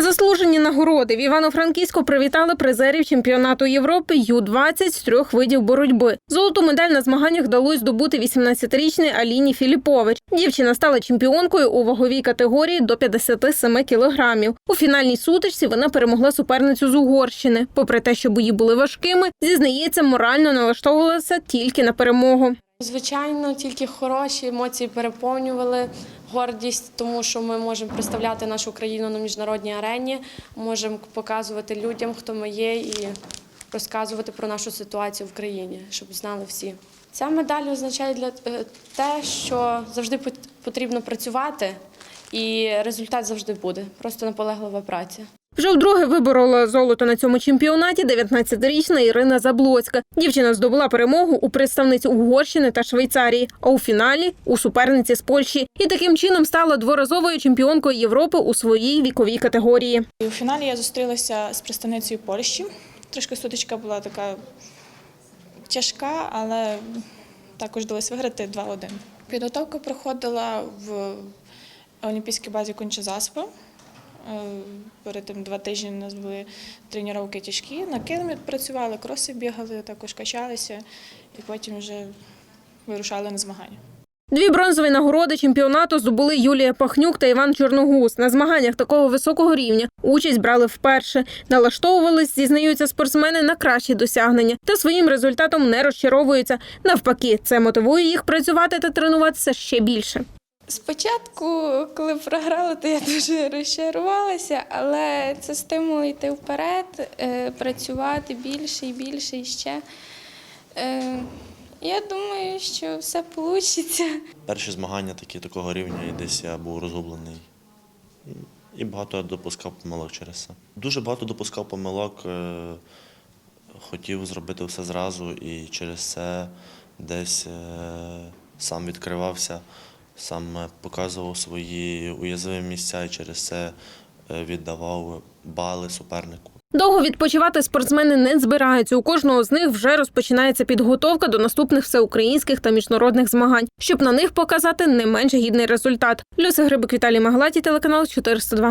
Заслужені нагороди в Івано-Франківську привітали призерів чемпіонату Європи Ю-20 з трьох видів боротьби. Золоту медаль на змаганнях вдалося здобути 18-річній Аліні Філіпович. Дівчина стала чемпіонкою у ваговій категорії до 57 кілограмів. У фінальній сутичці вона перемогла суперницю з Угорщини. Попри те, що бої були важкими, зізнається, морально налаштовувалася тільки на перемогу. Звичайно, тільки хороші емоції переповнювали гордість, тому що ми можемо представляти нашу країну на міжнародній арені, можемо показувати людям, хто ми є, і розказувати про нашу ситуацію в країні, щоб знали всі. Ця медаль означає для е, те, що завжди пот- потрібно працювати, і результат завжди буде. Просто наполеглива праця. Вже вдруге виборола золото на цьому чемпіонаті 19-річна Ірина Заблоцька. Дівчина здобула перемогу у представниць Угорщини та Швейцарії, а у фіналі у суперниці з Польщі. І таким чином стала дворазовою чемпіонкою Європи у своїй віковій категорії. У фіналі я зустрілася з представницею Польщі. Трошки сутичка була така тяжка, але також вдалося виграти 2-1. Підготовка проходила в Олімпійській базі Кончезаспа. Е, Перед тим два тижні у нас були тренування тяжкі. На килимі працювали, кроси бігали, також качалися, і потім вже вирушали на змагання. Дві бронзові нагороди чемпіонату здобули Юлія Пахнюк та Іван Чорногуз. На змаганнях такого високого рівня участь брали вперше. Налаштовувались, зізнаються спортсмени на кращі досягнення та своїм результатом не розчаровуються. Навпаки, це мотивує їх працювати та тренуватися ще більше. Спочатку, коли програла, то я дуже розчарувалася, але це стимул йти вперед, е, працювати більше і більше і ще. Е, Я думаю, що все вийде. Перші змагання такі такого рівня, і десь я був розгублений. І багато я допускав помилок через це. Дуже багато допускав помилок, е, хотів зробити все зразу, і через це десь сам відкривався, сам е, показував свої уязвимі місця і через це е, віддавав бали супернику. Довго відпочивати спортсмени не збираються. У кожного з них вже розпочинається підготовка до наступних всеукраїнських та міжнародних змагань, щоб на них показати не менш гідний результат. Люся Грибик, Віталій Маглаті, телеканал 402.